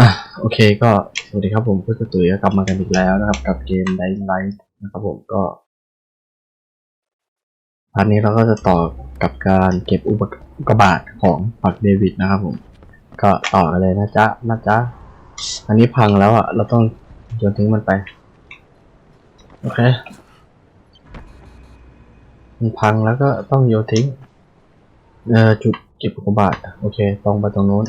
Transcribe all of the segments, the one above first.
อะโอเคก็สวัสดีครับผมเพื่อนตุ๋ยก็กลับมากันอีกแล้วนะครับ กับเกม Dying Light นะครับผมก็พาร์ทนี้เราก็จะต่อกับการเก็บอุปกบาทของฝักเดวิดนะครับผม ก็ต่อกันเลยนะจ๊ะนะจ๊ะอันนี้พังแล้วอะ เราต้องโยนทิ้งมันไป โอเคมันพังแล้วก็ต้องโยนทิ้งเอ่อจุดเก็บอุกกาบาตโอเค ตรงไปตรงโน้น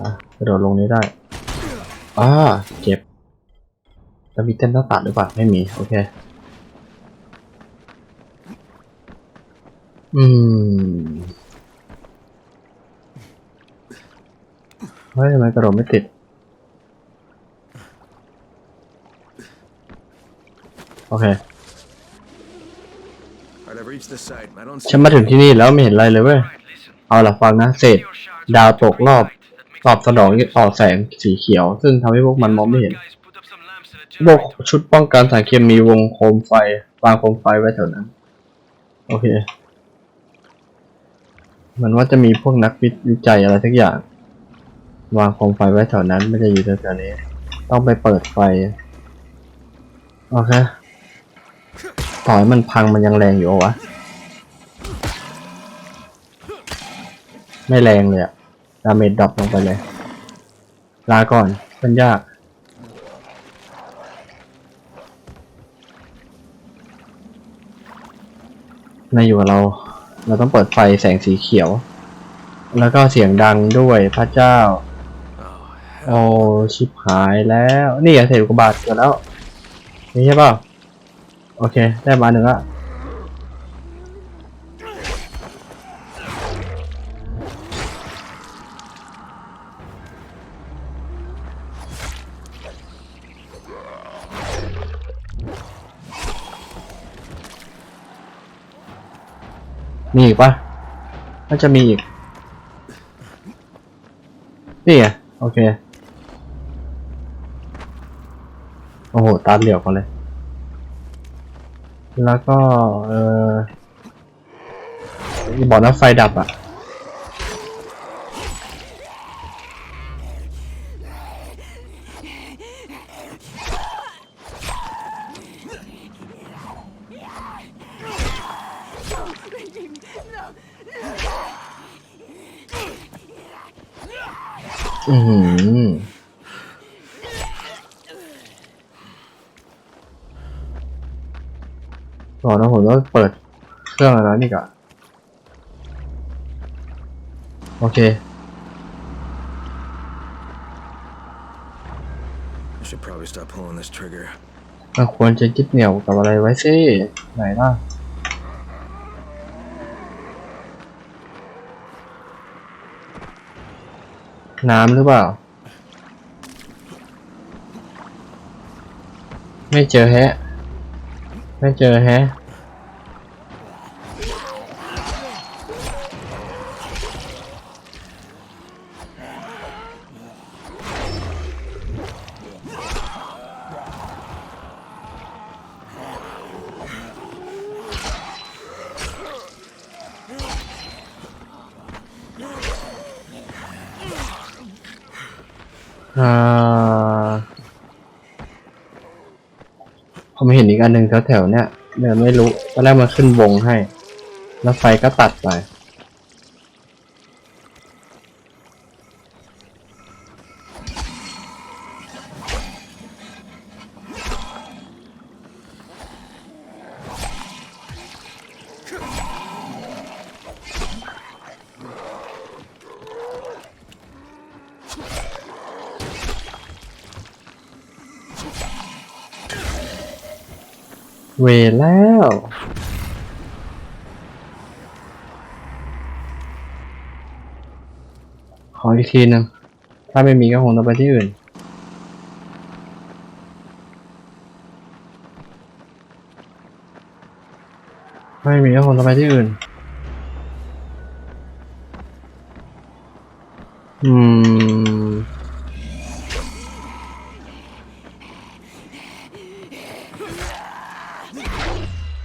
อะกระโดดลงนี้ได้อ่าเก็บแล้วมีเต้นหน้าตัดหรือเปล่าไม่มี โอเค อืมเฮ้ยทำไมกระโดดไม่ติด โอเคฉันมาถึงที่นี่แล้วไม่เห็นอะไรเลยเว้ย เอาล่ะฟังนะเศษดาวตกรอบ ตอบสนองต่อแสงสีเขียว ซึ่งทำให้พวกมันมองไม่เห็นพวกชุดป้องกันสารเคมีวงโคมไฟวางโคมไฟไว้แถวนั้น โอเค มันว่าจะมีพวกนักวิจัยอะไรสักอย่าง วางโคมไฟไว้แถวนั้น ไม่ได้อยู่แถวนี้ ต้องไปเปิดไฟ โอเคต่อให้มันพังมันยังแรงอยู่วะ ไม่แรงเลยอะ ดาเมจดรอปลงไปเลย ลาก่อนมันยากนายอยู่กับเรา เราต้องเปิดไฟแสงสีเขียว แล้วก็เสียงดังด้วยพระเจ้า โอ้ชิบหายแล้ว นี่อะเศษอุกกบาตเกิดแล้ว นี่ใช่ป่า โอเค ได้มาหนึ่งละ มีอีกปะน่าจะมีอีก นี่ไงโอเค โอ้โห ตาเหลียวกันเลย แล้วก็ เออบอกนะไฟดับอะอหือ ก่อนนะผม ต้องเปิดเครื่องอะไรนี่ก่อนโอเค I should probably stop pulling this trigger. มันควรจะยึดเหนี่ยวกับอะไรไว้สิไหนล่ะน้ำหรือเปล่า ไม่เจอแฮะ ไม่เจอแฮะ อ่าผมเห็นอีกอันหนึ่งแถวๆเนี่ยเดินไม่รู้ตอนแรกมันขึ้นวงให้ แล้วไฟก็ตัดไป เวแล้ว ขออีกทีหนึ่งถ้าไม่มีก็คงต้องไปที่อื่น ไม่มีก็คงต้องไปที่อื่น อืม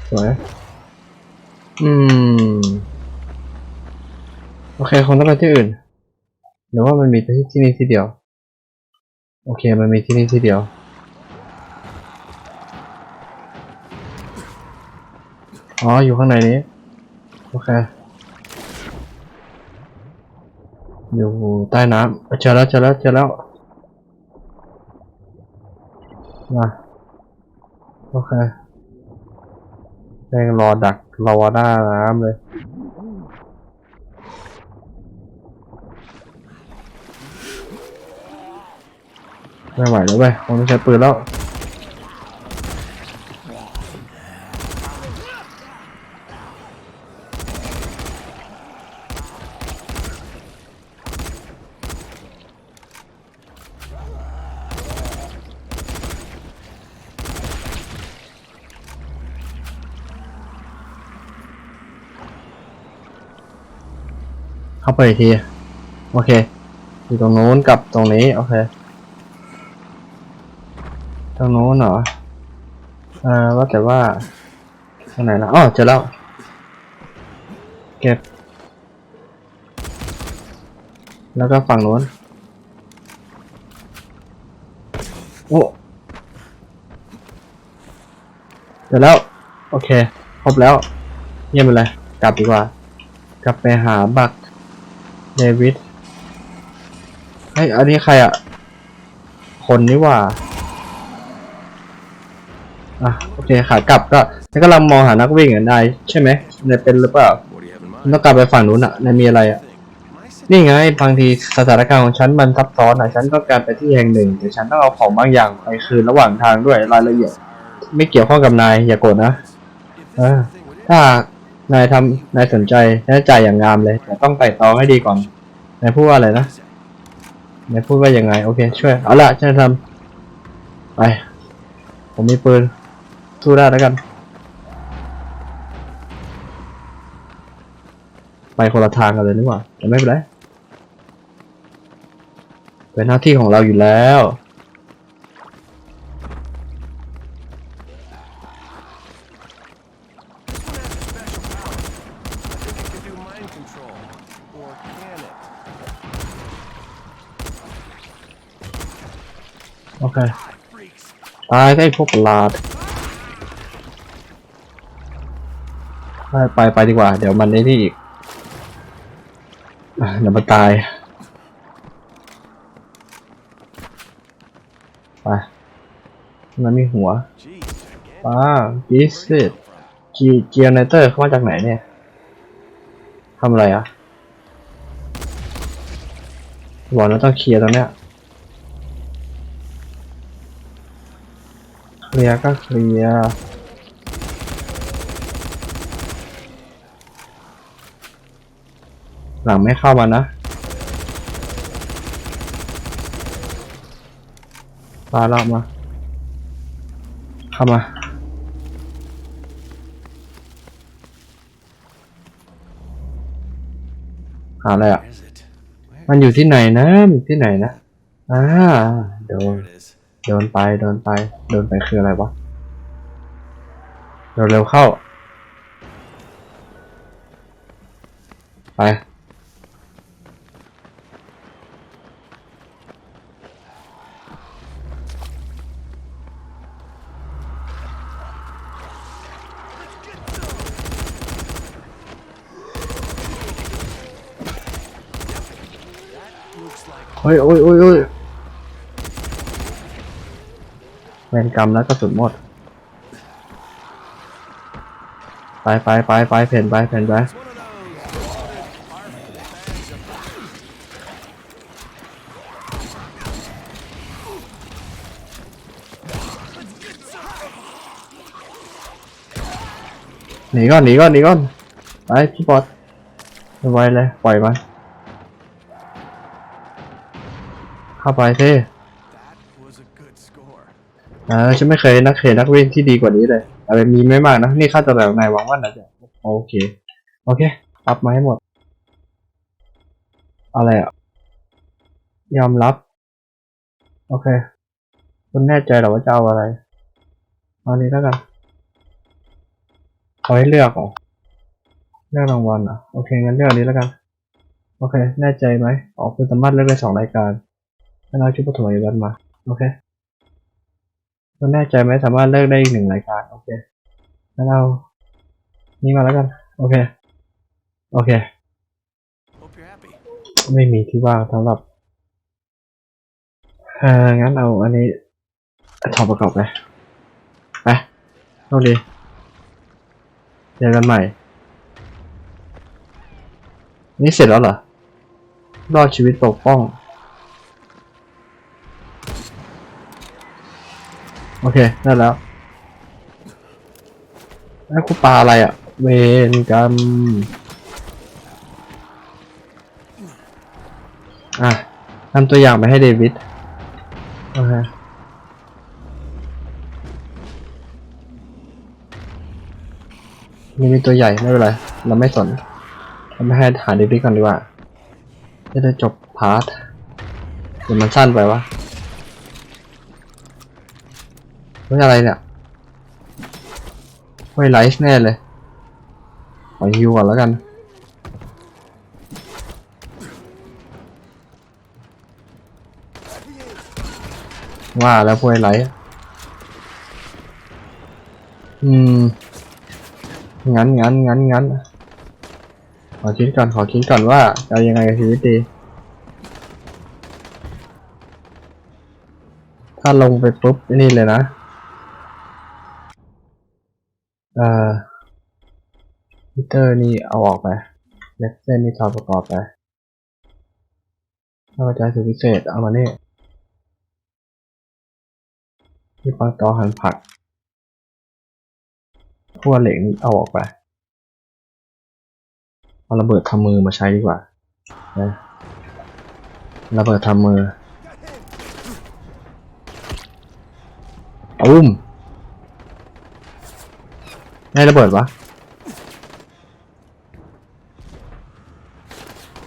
สวย อืม โอเคคงต้องไปที่อื่นหรือว่ามันมีที่ที่นี่ที่เดียว โอเค มันมีที่นี่ที่เดียว อ๋อ อยู่ข้างในนี้ โอเค อยู่ใต้น้ำเจอแล้วเจอแล้วเจอแล้ว มา โอเคแม่งรอดัก รอหน้าน้ำเลยไม่ไหวแล้วเว้ยคงต้องใช้ปืนแล้ว เข้าไปอีกที โอเค อยู่ตรงนู้นกับตรงนี้ โอเค ตรงนู้นเหรอ เอ่อ ว่าแต่ว่าตรงไหนละอ๋อเจอแล้ว เก็บ แล้วก็ฝั่งนู้น โอ้เจอแล้ว โอเค ครบแล้ว เยี่ยมไปเลย กลับดีกว่า กลับไปหาบัก เดวิดเฮ้ยอันนี้ใครอะคนนี่ว่า อะ โอเคขากลับก็แล้วก็กำลังมองหานักวิ่งอะนายใช่ไหมนายเป็นหรือเปล่าต้องกลับไปฝั่งนู้นอะนายมีอะไรอะ นี่ไงบางทีสถานการณ์ของฉันมันซับซ้อนอะ ฉันต้องการไปที่แห่งหนึ่ง แต่ฉันต้องเอาของบางอย่างไปคืนระหว่างทางด้วยรายละเอียด ไม่เกี่ยวข้องกับนายอย่าโกรธนะเออถ้า นายทำนายสนใจนายจ่ายอย่างงามเลย แต่ต้องไต่ตองให้ดีก่อน นายพูดว่าอะไรนะ นายพูดว่ายังไง โอเค ช่วย เอาละฉันจะทำไป ผมมีปืน สู้ได้แล้วกัน ไปคนละทางกันเลยนี่หว่าแต่ไม่เป็นไร เป็นหน้าที่ของเราอยู่แล้ว โอเค ตายได้พวกประหลาดไปไปไปดีกว่า เดี๋ยวมันได้นี่อีกอะเดี๋ยวมันตาย ไป มันมีหัว Geez, gigantic. ป้ากิสิตจีเจียเนเตอร์เข้ามาจากไหนเนี่ยทำอะไรอะบอกนะต้องเคลียร์ตรงเนี้ย เคลียร์ก็เคลียร์หลังไม่เข้ามานะปลาเรามา เข้ามา หาอะไรอะ Where is it? Where? มันอยู่ที่ไหนนะมันอยู่ที่ไหนนะ อ่า โดน There it is. โดนไปโดนไปโดนไปคืออะไรวะเร็วเร็วเข้า ไป Looks like โอ้ยโอ้ยโอ้ยโอ้ย เวรกรรมแล้วกระสุนหมด ไปไปไปไปเพ่นไปเพ่นไปหนีก่อนหนีก่อนหนีก่อนไปพี่บอสไม่ไหวเลยปล่อยมันเข้าไปสิ That ออฉันไม่เคยนักเขตนักวิ่งที่ดีกว่านี้เลยอะไรมีไม่มากนะ นี่ค่าตัวแบบไหนหวังว่าน่าจะโอเค โอเครับมาให้หมด อะไรอะ ยอมรับ โอเค คุณแน่ใจหรอว่าจะเอาอะไรเอานี้แล้วกันเอาให้เลือกเหรอเลือกรางวัลอะ โอเค งั้นเลือกอันนี้แล้วกัน โอเค แน่ใจไหมออกคุณสามารถเลือกได้สองรายการให้เราชุดปฐมยาบาลมา โอเค แน่ใจไหมสามารถเลือกได้อีกหนึ่งรายการโอเคงั้นเอานี่มาแล้วกัน โอเค โอเค ไม่มีที่ว่างสำหรับเอองั้นเอาอันนี้ถอดประกอบไปไปโชคเจอกันใหม่ นี่เสร็จแล้วเหรอรอดชีวิตปกป้อง โอเค ได้แล้ว แล้วกูปลาอะไรอะ เวนกรรมอะทำตัวอย่างไปให้เดวิดโอเคนี่มีตัวใหญ่ไม่เป็นไร เราไม่สนเราไม่ให้หาเดวิดก่อนดีกว่า จะได้จบพาร์ทเดี๋ยวมันสั้นไปวะ เฮ้ยอะไรเนี่ยเฮ้ไลฟ์แน่เลยขอฮิวก่อนแล้วกันว่าแล้วพวยไหลท์อืม งั้นงั้นงั้นงั้น ขอคิดก่อน ขอคิดก่อนว่าจะยังไงกับชีวิตดี ถ้าลงไปปุ๊บนี่เลยนะ เอ่อมิเตอร์นี่เอาออกไปเล็กเส้นนี่ถอดประกอบไปถ้ากระจายสูตรพิเศษเอามาเนี่ที่ปังตอหันผักขั้วเหล็กนี่เอาออกไปเอาระเบิดทำมือมาใช้ดีกว่านะระเบิดทำมืออุ้ม ได้ระเบิดวะ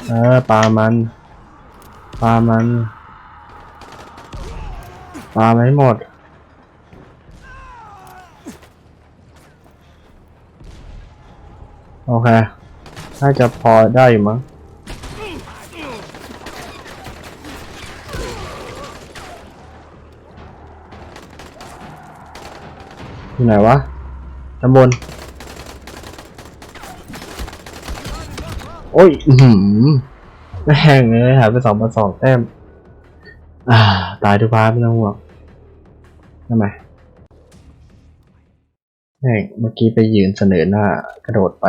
เออปลามันปลามันปลาไม่หมดโอเค น่าจะพอได้อยู่มั้ง อยู่ไหนวะ ตำบลโอ้ย อือหือแม่งเลยหายไปสองมาสองแต้ม อ่า ตายทุกพาร์ทไม่ต้องห่วงทำไมแม่งเมื่อกี้ไปยืนเสนอหน้ากระโดดไป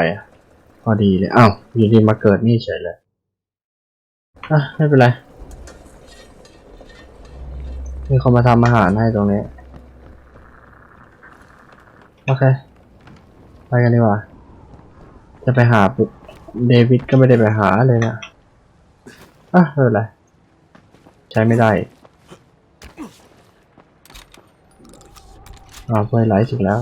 พอดีเลย อ้าวอยู่ดีมาเกิดนี่เฉยเลย อะ ไม่เป็นไรมีคนมาทำอาหารให้ตรงนี้ โอเค ไปกันดีกว่า จะไปหาปุ๊บเดวิดก็ไม่ได้ไปหาเลยนะอะไม่เป็นไร ใช้ไม่ได้อ่าไฟไลท์ถึงแล้ว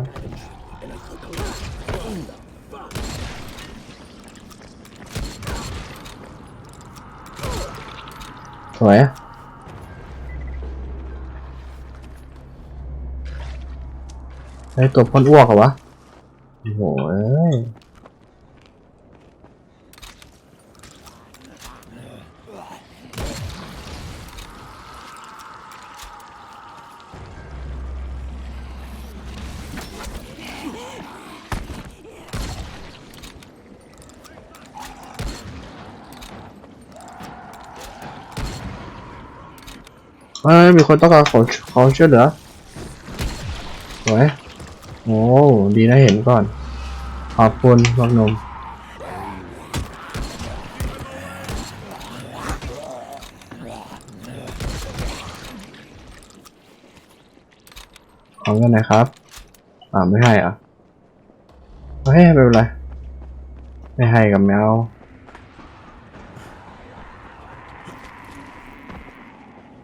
สวยอะไอตัวพ่นอ้วกเหรอวะ โหเอ้ยเอ้ยมีคนต้องการของของช่วยเหลือ โอ้ดีนะเห็นก่อน ขอบคุณพวกนมของกันไหนครับ อ่าไม่ให้อะไม่ให้ไม่เป็นไร ไม่ให้กับแมว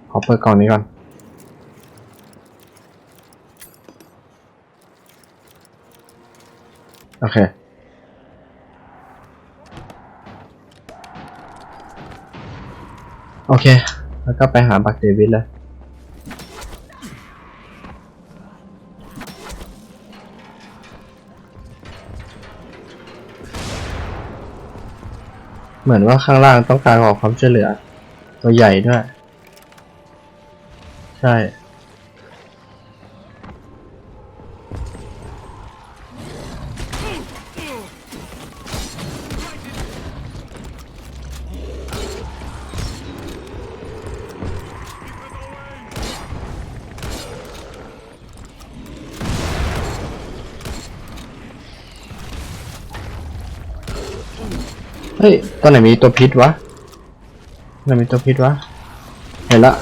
ขอเปิดกล่องนี้ก่อน โอเค โอเค แล้วก็ไปหาบักเดวิดเลยเหมือนว่าข้างล่างต้องการขอความช่วยเหลือ ตัวใหญ่ด้วย ใช่ เฮ้ยตอนไหนมีตัวพิษวะตอนไหนมีตัวพิษวะ เห็นละ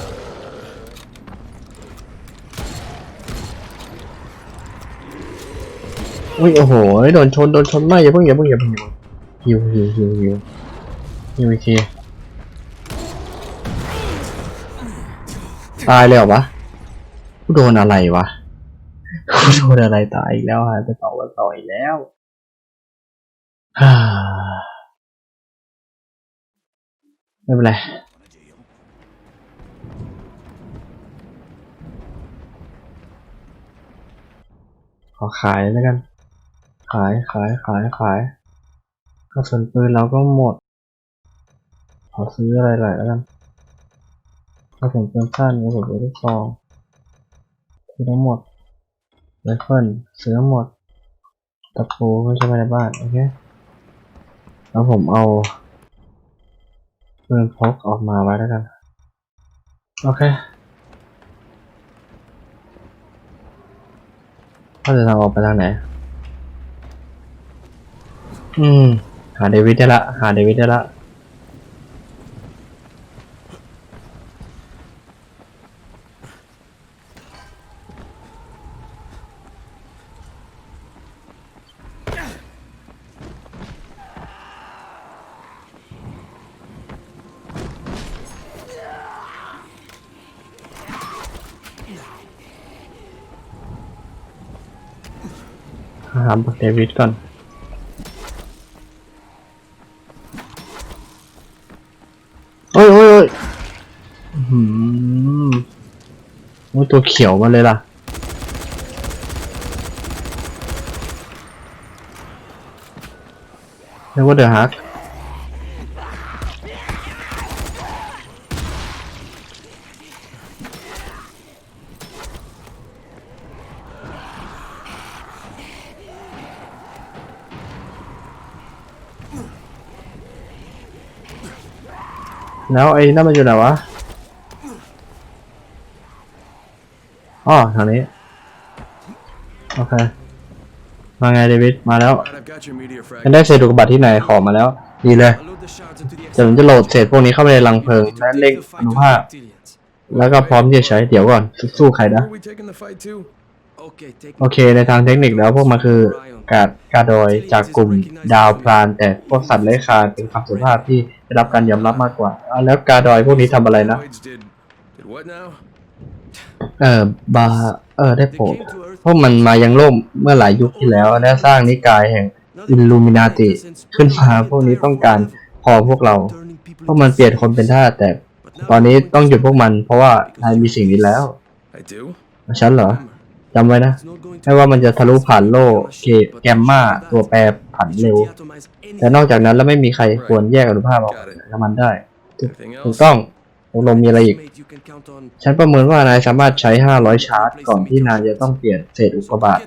อุ้ยโอ้โหโดนชนโดนชนไม่อย่าเพิ่งอย่าเพิ่งอย่าเพิ่งอย่าเพิ่งฮิวฮิวฮิวฮิวฮิวอีกทีตายเลยเหรอวะกูโดนอะไรวะกูโดนอะไรตายอีกแล้วฮะจะต่อวันต่ออีกแล้วฮ่า ไม่เป็นไรขอขายแล้วกัน ขายขายขายขายกระสุนปืนเราก็หมด ขอซื้ออะไรหน่อยแล้วกันกระสุนปืนสั้นกระสุนปืนลูกซองซื้อทั้งหมดไรเฟิลซื้อทั้งหมดตะปูไม่ใช่ไว้ในบ้านโอเคแล้วผมเอา ปืนพกออกมาไว้แล้วกัน โอเคเขาจะทางออกไปทางไหน อืม หาเดวิดได้ละ หาเดวิดได้ละ หาบักเดวิดก่อนโอ้ยโอ้ยโอ้ยหืมโอ้ยตัวเขียวมาเลยล่ะเรียกว่าเดือดฮัก แล้วไอ้นั่นมันอยู่ไหนวะอ๋อทางนี้ โอเค มาไงเดวิด มาแล้ว I've got your meteor ฉัน frag. ได้เศษอุกกาบาตที่ไหนขอมาแล้ว ดีเลย Unload the shards into the เดี๋ยวผมจะโหลดเศษพวกนี้เข้าไปในรังเพลิงและเร่งอนุภาคแล้วก็พร้อมที่จะใช้เดี๋ยวก่อนสู้ๆใคร Who นะ are we taking the fight to? Okay, take โอเค ในทางเทคนิคแล้วพวกมันคือกาดกาดอยจากกลุ่มดาวพราน แต่พวกสัตว์เลื้อยคลานเป็นความสุภาพที่ได้รับการยอมรับมากกว่าอะแล้วกาดอยพวกนี้ทำอะไรนะ Droids did did what now? เออบาเออได้ They โปรด came to Earth พวกมันมายังโลกเมื่อหลายยุคที่แล้ว และสร้างนิกายแห่งอิลลูมินาติ ขึ้นมาพวกนี้ต้องการพอพวกเรา พวกมันเปลี่ยนคนเป็นทาสแต่ตอนนี้ต้องหยุดพวกมัน เพราะว่านายมีสิ่งนี้แล้ว I do. ฉันเหรอ Remember, จำไว้นะไม่ว่ามันจะทะลุผ่านโลกเกแกมมาตัวแปรผันเร็ว แต่นอกจากนั้นแล้วไม่มีใครควรแยกอนุภาพออกจากมันได้ถูกต้องตกลงมีอะไรอีก ฉันประเมินว่านายสามารถใช้ 500 ชาร์จ ก่อนที่นายจะต้องเปลี่ยนเศษอุกกาบาต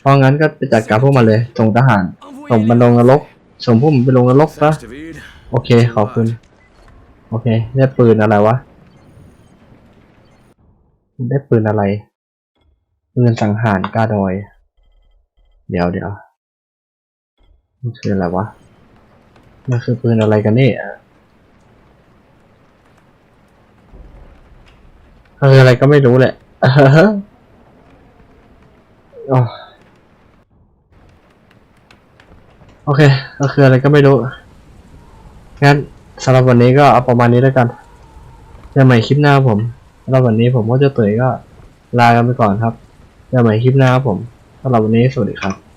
เพราะงั้นก็ไปจัดการพวกมันเลย ส่งทหาร ส่งมันลงนรก ส่งพวกมันไปลงนรกซะโอเค ขอบคุณ โอเค ได้ปืนอะไรวะ ได้ปืนอะไร ปืนสังหารกาดอย เดี๋ยวเดี๋ยวมันคืออะไรวะ มันคือปืนอะไรกันเนี่ยคืออะไรก็ไม่รู้แหละโอเค ก็คืออะไรก็ไม่รู้ งั้นสำหรับวันนี้ก็เอาประมาณนี้แล้วกันเจอใหม่คลิปหน้าผมสำหรับวันนี้ผมก็จะเตยก็ลากันไปก่อนครับ เจอใหม่คลิปหน้าครับผมสำหรับวันนี้สวัสดีครับ